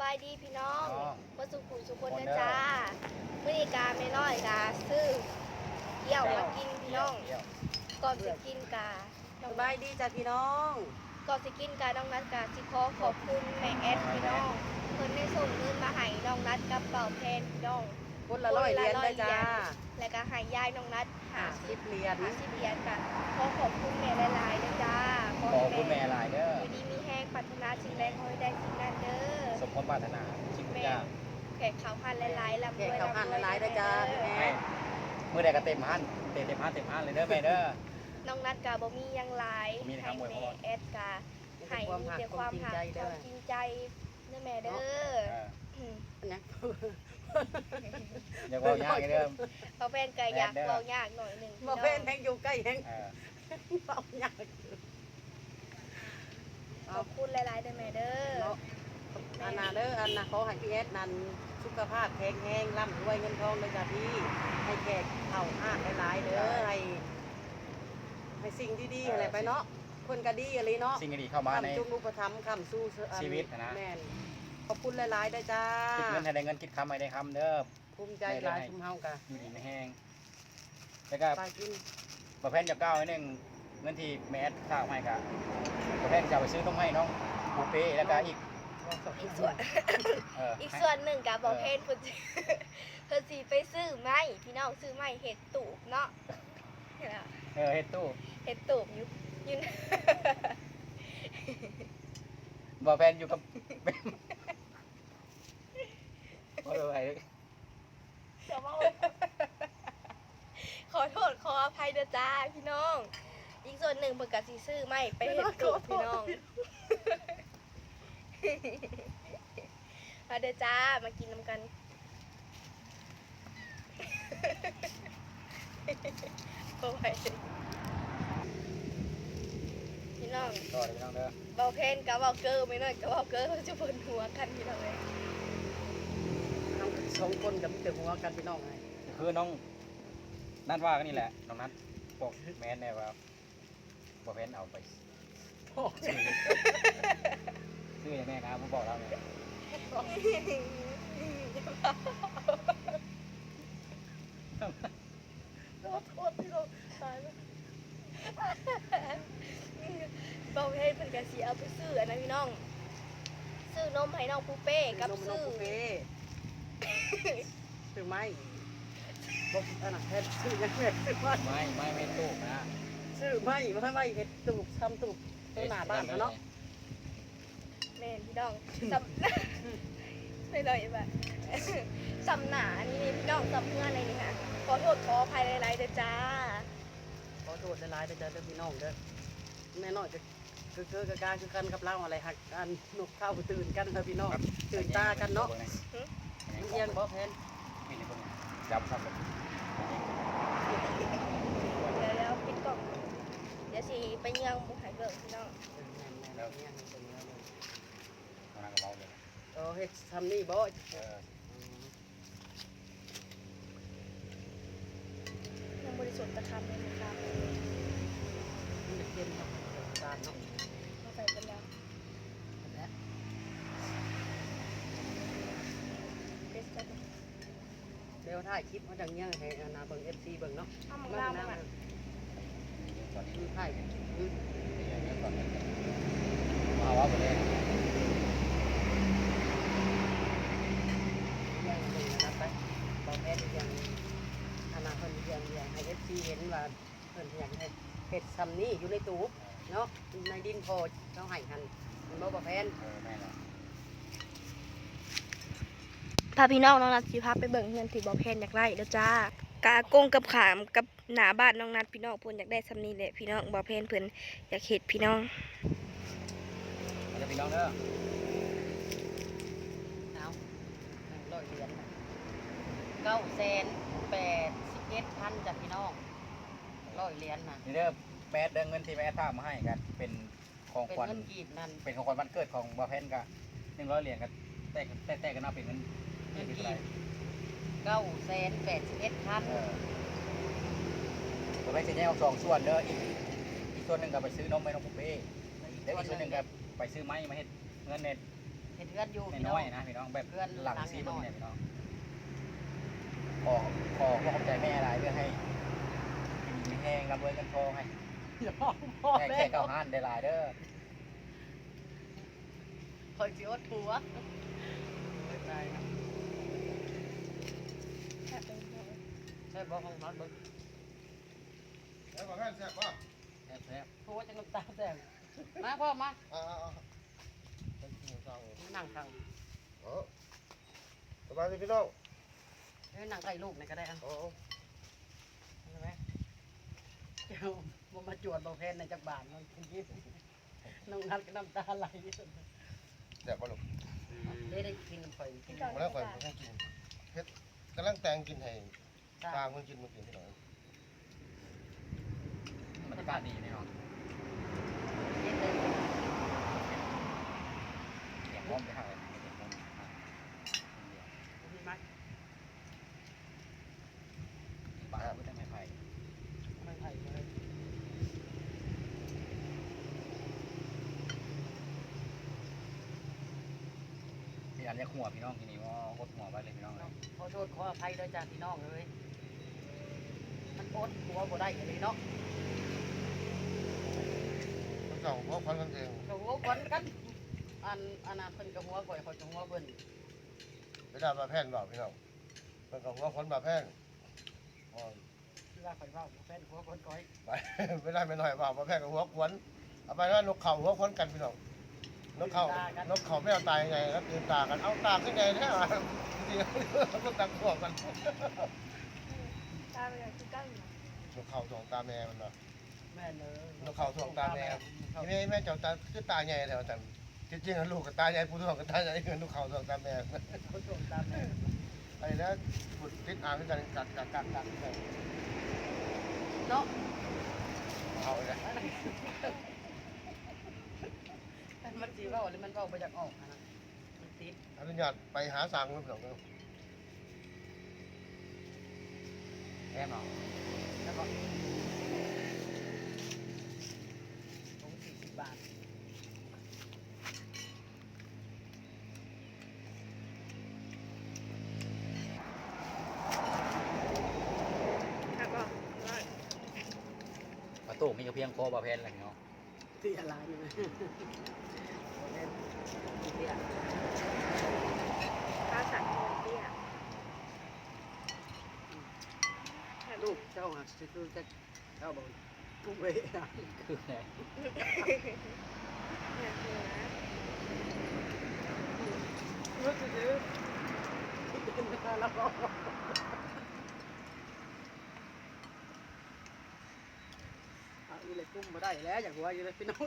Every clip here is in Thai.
บายดีพี่น้องน้องมาสุขุสุคนคนนะเด้อจ้ามื่อนี้กาไม่น้อยกาซื้อเกี่ยวมากินพี่น้องเดี๋ยวก่อนสิกินกาน้สองบายดีจ้ะพี่น้อง ก่อนสิกินกาน้องนัดกาสิขอขอบคุณแม่แอดพี่น้องเพิ่นได้ส่งเงินมาให้น้องนัดกับเป่าแทนพี่น้องคนละร้อยเหรียญได้จ้า และก็ให้ยายน้องนัดห้าหาสิสิบบเหรียญหาสิบเหรียญกันขอขอบคุณแม่หลายๆนะจ้าขอคุณแม่หลายเด้ออยู่ดีมีแห้ง ปรารถนาสิ่งใดขอให้ได้สิ่งนั้นเด้อสมความปรารถนาชิคแม่จ้าแขกขาวพันหลายๆลำแขด้กวยเขาหันลำด้วยหลายๆได้จ้าพี่เด้อแม่เมื่อใดก็เต็มหันเต็มเต็มหันเต็มหันเลยเด้อแม่เด้อน้องนัดกาบ่มีหยังหลายบ่มีแต่ให้คำอวยพแม่รแอดกามีให้แต่ความมีหักแต่ความมหักคคาวจริงใจเด้อวามจริงใจเด้อแม่เด้อเอออืมนะอย่าเว่ายากเด้อเพราะแฟนก็อยากแม่เด้อเว้ายากหน่อยหนึงมาพี่เพ่นน้องแห่งอยู่ใกล้แห่งเออเบาหยาก ขอบคุณหลายๆเด้อแม่เด้อ เนาะอันน่ะเด้ออันน่ะขอให้พี่เอสนั่นสุขภาพแข็งแรงร่ำรวยเงินทองเลยจ้ะพี่ให้แขกเข่าอ่านหลายๆเด้อให้ให้สิ่งดีๆอะไรไปเนาะคนก็ดีอะไรเนาะสิ่งดีๆเข้ามาใน คำจุกอุปถัมภ์คำสู้อันชีวิตนะ แม่นขอบคุณหลายๆได้อจ้าคิดเงินให้ได้เงินคิดคำให้ได้คำเด้อ ภูมิใจหลายชุมเฮากะอยู่ดีไม่แห้งแล้วก็ไปกิน ประเภทจะก้าวไว้หนึ่ง เงินที่แม่ฝากให้กับประเภทจะเอาไปซื้อต้องให้น้องปูเป้แล้วก็อีกอีกส่วนเอออีกส่วนหนึ่งกับบอกเพนเพิ่นสิเพิ่นสิไปซื้อไม้พี่น้องซื้อไม้เห็ดตูบเนาะเออเฮ็ดตู้เห็ดตูบอยู่อยู่บ่แฟนอยู่กับโอ้ยไอ้ขอโทษขออภัยเด้อจ้าพี่น้อง อีกส่วนหนึ่งเพิ่นก็สิซื้อไม้ไปเห็ดตูบพี่น้องมาเด้อจ้ามากินน้ำกันโอ้ยพี่น้องต่อเลยพี่น้องเด้อเบาเพนกับเบาเกอร์ไม่น้อยกับเบาเกอร์จะเปิดหัวกันพี่น้องเลยทั้งสองคนกับมีแต่หัวกันพี่น้องไงคือน้องนัดว่ากันนี่แหละน้องนัดบอกแม่นแน่ว่า บ่แฟนเอาไปซื้อซื้ออย่างแม่ครับผมบอกเราเนี่ยโทษโทษพี่น้องตายแล้วเบาเพนเป็นกระสีเอาไปซื้ออันนะพี่น้อง ซื้อนมให้น้องปูเป้กับนมนซื้มอบุฟเฟ่ซื้อไหมบอกอันนั้นแค่ซื้อยังไงซื้อไหมไม่ไม่ไม่ตู้นะ ซื้อไหมไม่ไม่เห็ดตูบทำตูบตัวหน้าบ้านเขาเนาะแม่นพี่น้องสำไม่เลยแบบสำหนานี่พี่น้องสำเพื่อนอะไรนี่ค่ะขอโทษขออภัยหลายๆเด้อจ้าขอโทษหลายๆเด้อจ้าเด้อพี่น้องเด้อแน่นอนจะคือคือกการคือกันกับเราอะไรหักกันนกเข้าตื่นกันนะพี่น้องตื่นตากันเนาะมันเอียงบ่แพนมีในพวกนี้จับครับ เดี๋ยวแล้วปิดกล่องเดี๋ยวสิไปเยี่ยงบุกไห่เบิกพี่น้องแล้วเนี่ยมันเป็นแล้วกำลังกับเราเลยเออเฮ็ดทำนี่บ่เออยังบริสุทธิ์ตะคำเลยนะครับมันจะเย็นครับการเนาะมาใส่กันแล้วและเดสกันเดี๋ยวถ่ายคลิปเขาจังเงี้ยให้อานาเบิ่ง FC เบิ่งเนาะข้าวมังมาลาวนะมาต อนนี้คือถ่ายคือก่อนมาว่าไปเลยยังเบิ่งนะครับไปบ่แพนยังอนาเพิ่นยังยังให้ FC เห็นว่าเพิ่นอยังให้เฮ็ดซ้ำนี้อยู่ในตู้เนาะในดินพอเขาให้กันมันบ่บ่แพนเออแม่ละพาพี่น้องน้องนัดสิพาไปเบิ่งเงินที่บ่อเพนอยากได้เด้อจ้ากากงกับขามกับ หน้าบ้านน้องนัดพี่น้องเพิ่นอยากได้ซำนี้แหละพี่น้องบ่อเพนเพิ่นอยากเฮ็ดพี่น้องเราจะพี่น้องเด้อเอาหนึ่งร้อยเหรียญน่ะเก้าแสนแปดสิบเอ็ดพันจ้ะพี่น้องร้อยเหรียญน่ะนี่เด้อแม่เด้อเงินที่แม่ท่ากมาให้กันเป็นของเป็นขวัญเงินกีบนั่นเป็นของขวัญวันเกิดของบาเพนกะหนึ่งร้อยเหรียญกันแต่แต่แต่กันเอาเป็นเงินเงินกี่ไรเก้าแสนแปดสิบเอ็ดพันเออ ตัวแม่จะแยกออกสองส่วนเด้ออีกอีกส่วนหนึ่งก็ไปซื้อนมให้น้องปุ๊เป้แล้วอีกส่วนหนึ่งก็ไปซื้อไม้มาเฮ็ดเงินเน็ตเห็นเพื่อนอยู่พี่น้อยๆนะพี่น้องแบบเพื่อนหลังหลังซีน้มึงอยเนี่ยพี่น้องขอขอขอขอบใจแม่อะไรเพื่อให้มีแห้งรับเว้กันทองให้อย่าพ่อพ่อแค่แม่แค่เก้าห้านได้หลายเด้อคอยสิอดผัวไม่ตายนะแค่เป็นเนาะใช่บ่ของน็อตเบิ่งแล้ว บอกแม่แซ่บป่ะแซ่บแซ่บผัวจะน้ำตาแตกมาพ่อมาอ่าอ่าเป็นกินข้าวนั่งทางเออสบายดีพี่น้องเฮ้ยนั่งใกล้ลูกนี่ก็ได้อะโอ้ใช่ไหมเจ้าบ่มาจวดบ่แพนในจักบาทมันคิดน้องนัดก็น้ำตาไหลแซ่บป่ะลูกได้ได้กินน้ำข่อยกินมาแล้วก่อนให้กินเฮ็ดกำลังแต่งกินให้ตาคนกินมากินพี่น้อง รรยากาศดีพี่นอนเลยเสียงพร้อมไปทางเลยเสียงพร้อมมีไหมปากก็จะไม่ไผ่ไม่ไผ่เลยมีอันเรียกหัวพี่น้องที่นี้ว่าหดหัวไปเลยพี่น้องเลยขอโทษขออภัยด้วยจ้าพี่น้องเลยมันอดหัวบ่ได้เลยเนาะ เก่าเพราะคนกันเองก็หัวควันกันอันอันนั้นเพิ่นก็หัวก่อยเขาจะหัวเบิ่นไม่ได้มาแพนบอกพี่น้องมันกับหัวคนมาแพนอ๋อที่ว่าข่อยเว้าแฟนหัวคนก้อยไปไม่ได้ไม่น้อยว่ามาแพนกับหัวควนเอาไปว่านกเข่าหัวควนกันพี่น้องนกเข่านกเข่าไม่เอาตายยังไงครับตื่นตากัน เอาตาขึ้นไงแท้วะจริงๆก็ตังพวกกันตาเป็นอย่างที่กั้งเนาะนกเข่าสองตาแม่มันเนาะแม่ นเลยนกเขาทวงตาแม่ทีนี้แม่เจ้าตาคือตาใหญ่แต่ว่าแต่จริงๆลูกกับตาใหญ่ผู้ทวงกับตาใหญ่เงินนกเขาทวงตาแม่เขาส่งตามแม่ไอ้แล้วขุดติดอ่างกันกัดกัดกัดกัดกัดเนาะเอาเลยมันสิเว้าหรือมันเว้าบ่อยากออกอะนะมันติดอนุญาตไปหาสั่งเพื่อนพี่น้องเด้อแซ่บเนาะแล้วก็ถุง40บาท ค่ะก็ว่า ตูนี่ก็เพียงพอบาเพนอะไรพี่น้องเตี้ยหลายอยู่นะเตี้ยตาสั่นเงินเตี้ยลูกเจ้าหักสิคือจะเจ้าบอกผู้เวอะคือไงเนี่ยคือนะรู้สึก อแล้วก็เอาอีเลยกุ้มมาได้แล้วอยากหัวอยู่เลยพี่น้อง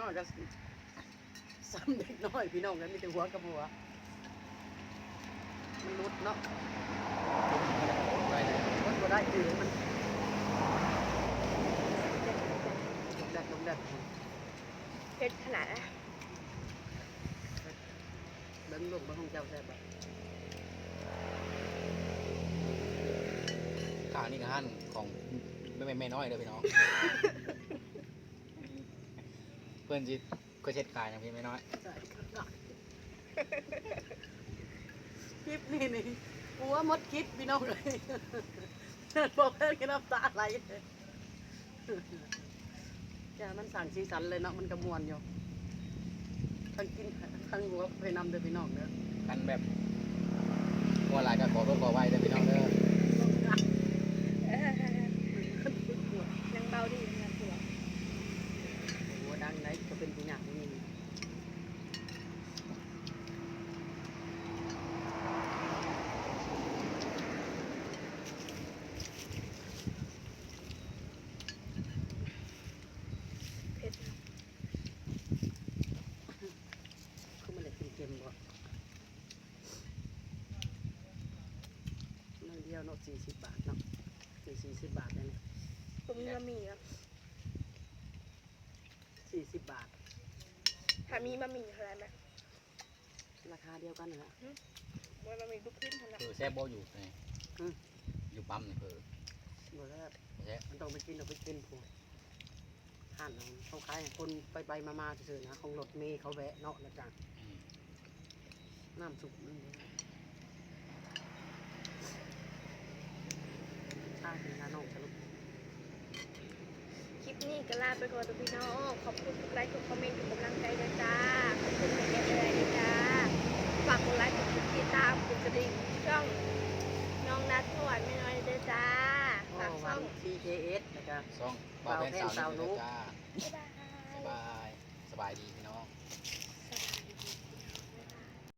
น้อยๆก็ซ้ำเด็กน้อยพี่น้องกันมีแต่หัวกับหัวมันรุดเนาะมันบ่ได้คือมันแดดลงแดดเผ็ดขนาดนะดินลงมาห้องเจ้าแซ่บ ข้าง นี่ก็หั่นของไม่ไม่ไม่น้อยเลยพี่น้อง เพื่อนจิก็เช็ดกายนะพี่ไม่น้อยใช่คลิปนี่นี่หัวหมดคลิปพี่น้องเลยบอกเพื่อนกันน้ำตาไหลเลยจ้ามันสั่งสีสันเลยเนาะมันกระมวลอยู่ทั้งกินทั้งหัวไปนำเด้อพี่น้องเด้อกันแบบมัวหลายก็ขอโทษขอไว้เด้อพี่น้องเด้อ ยังเบาดีนะตัวหัวดังไหนก็เป็นผู้หญิงนี่เผ็ดนะคือมันเลยเค็มๆบ่นั่งเดียวเนาะสี่สิบบาทเนาะสี่สี่สิบบาทเลยเนี่ยผ มมีบะหมี่ครับสี่สิบบาทถ้ามีบะหมี่อะไรไหมราคาเดียวกันนะมันบะหมี่ลูกชิ้นขนาดคือแซ่บบ่อยู่นี่อืม อยู่ปั๊มนี่คือบอกแล้วแซ่บมันต้องไปกินเอาไปกินผัวห้านเอาเขาขายให้คนไปไปๆมาๆซื่อๆนะของรถเมย์เขาแวะเนาะนะจ๊ะอืมน้ำสุกมันชาตินาน้องสรุปคลิป นี่ก็ลาไปก่อนทุกพี่น้อง ขอบคุณทุกไลค์ทุกคอมเมนต์ทุกกำลังใจนะจ้าขอบคุณแม่แม่เลยด้วยจ้าฝากกดไลค์กดติดตามกดกระดิ่งช่องน้องนัดสวัสดิ์ไม่น้อยเลยจ้าฝากช่อง TKS นะครับ ซ่องบ่าวแพนสาวนุจ้าบ๊ายบายบ๊ายบาย สบายดีพี่น้อง